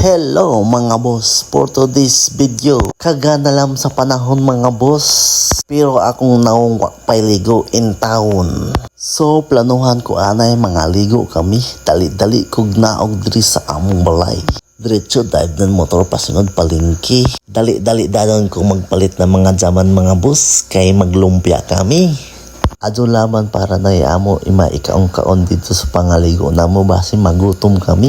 Hello mga boss, for today's video, kagana lang sa panahon mga boss, pero akong naong ligo in town. So planuhan ko anay mga ligo kami, dali-dali kog naog diri sa among balay. Diretso dive ng motor pasunod palingki. Dali-dali dadon ko magpalit ng mga jaman mga boss, kay maglumpia kami. Adyo laman para na amo ima ikaong kaon dito sa pangaligo na mo basi magutom kami.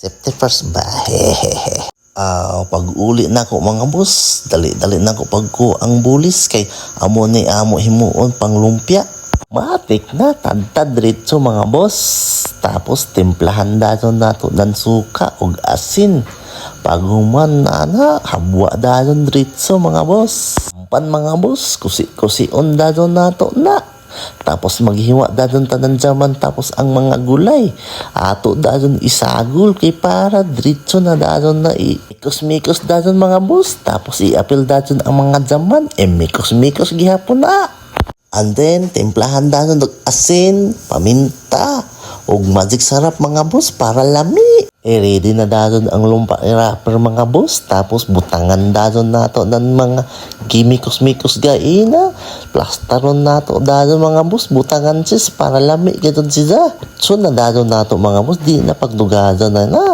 Safety first ba? Hehehe. Ah, pag uli na ko mga boss, dali-dali na ko pag ko ang bulis kay amo ni amo himuon pang lumpia. Matik na tantad diretso mga boss. Tapos timplahan dayon nato ng suka ug asin. Pag human na na, habwa dayon diretso mga boss. Pan mga boss, kusi-kusion dayon nato na. Tapos maghiwa dadon tanan jaman tapos ang mga gulay. Ato dadon isagol kay para diretso na dadon na ikos-mikos dadon mga boss. Tapos i-apil dadon ang mga jaman. E mikos-mikos gihapon na. And then, timplahan dadon asin, paminta, ug magic sarap mga boss para lami. E ready na dadon ang lumpa ni rapper mga boss. Tapos butangan dadon nato ng mga gimikos-mikos gaina. Plastaron nato dadon mga boss. Butangan sis para lami gadon siya. So na dadon nato mga boss. Di na pagdugadan na na.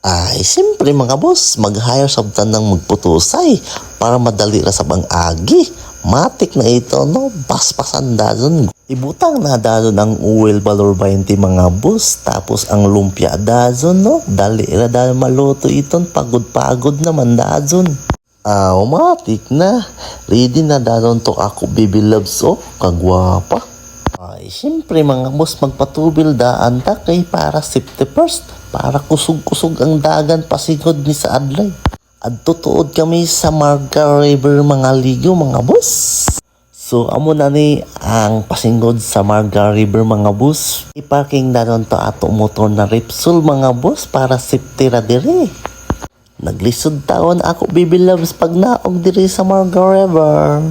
Ay, siyempre mga boss, mag-hire sa ng magputusay para madali ra sa bang agi. Matik na ito, no? Paspasan dazon. Ibutang na dazon ang oil valor 20 mga boss. Tapos ang lumpia dazon, no? Dali ra dahil maluto iton. Pagod-pagod naman dazon. Ah, matik na. Ready na dazon to ako, baby loves, oh. Kagwapa. Ay, siyempre mga boss, magpatubil daan ta kay para safety first. Para kusog-kusog ang dagan pasigod ni sa adlay. At tutuod kami sa Marga River mga ligo mga boss. So amo na ni ang pasinggod sa Marga River mga boss. Iparking na ron to ato motor na Repsol mga boss para safety ra dire. Naglisod taon ako loves pag naog diri sa Marga River.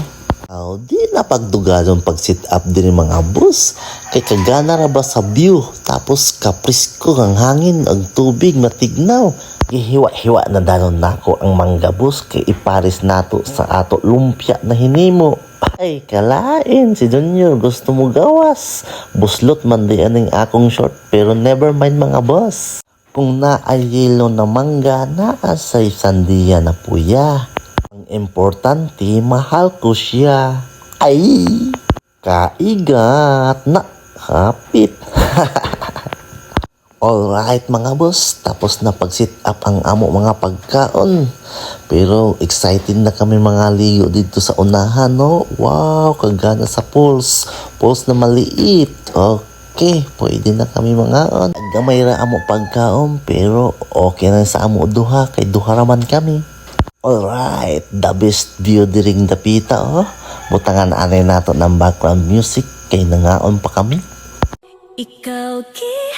Aw, di na pagdugadon pag sit up din mga boss. Kay kagana ra ba sa view. Tapos kaprisko ang hangin, ang tubig matignaw. Gihiwa-hiwa na danon nako ang mangga boss kay iparis nato sa ato lumpia na hinimo. Ay, kalain si Junior gusto mo gawas. Buslot man di aning akong short pero never mind mga boss. Kung naayelo na mangga, naasay sandiya na puya. Ang importante, mahal ko siya. Ay! Kaigat na kapit. Alright mga boss, tapos na pag-sit up ang amo mga pagkaon. Pero excited na kami mga ligo dito sa unahan, no? Wow, kagana sa pulse. Pulse na maliit. Okay, pwede na kami mga on. Gamay ra amo pagkaon, pero okay na sa amo duha, kay duha raman kami. Alright, the best view diring dapita, oh. Butangan anay nato ng background music, kay nangaon pa kami. Ikaw gihapon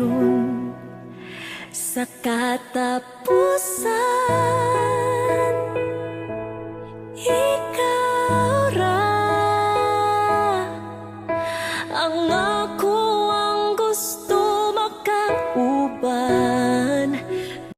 maukaron sa katapusan ikaw ra ang ako ang gusto makauban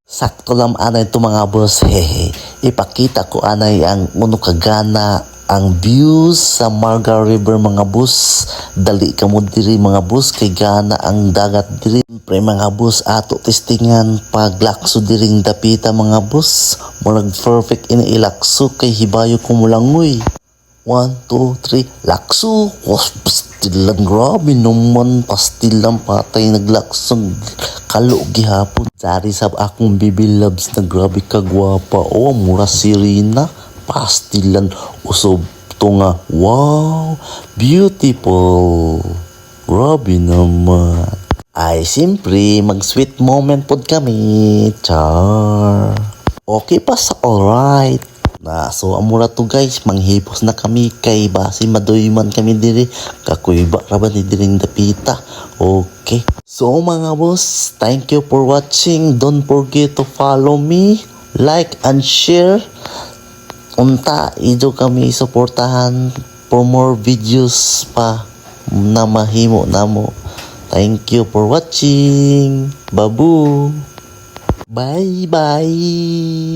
Sakto lang anay ito mga boss, hehe. Ipakita ko anay ang uno kagana ang views sa Marga River mga boss. Dali ka mo diri mga boss kay gana ang dagat diri. Pre mga boss ato testingan pag lakso diring dapita mga boss. Murag perfect ini ilakso kay hibayo ko mulangoy. One, two, three, lakso. Was pastilan, grabe naman. Pastilan, patay, naglaksong. Kalo, gihapon. Dari sa akong baby loves na grabe kagwapa. Oh, mura si Rina. Pastilan, usob to nga. Wow, beautiful. Grabe naman. Ay, siyempre, mag-sweet moment pod kami. Char. Okay pa sa alright. Na so amura to guys, manghipos na kami kay basi madoy man kami diri kakuiba ra ba ni diring dapita. Okay. So mga boss, thank you for watching. Don't forget to follow me, like and share. Unta, ido kami suportahan for more videos pa na mahimo namo. Thank you for watching. Babu. Bye bye.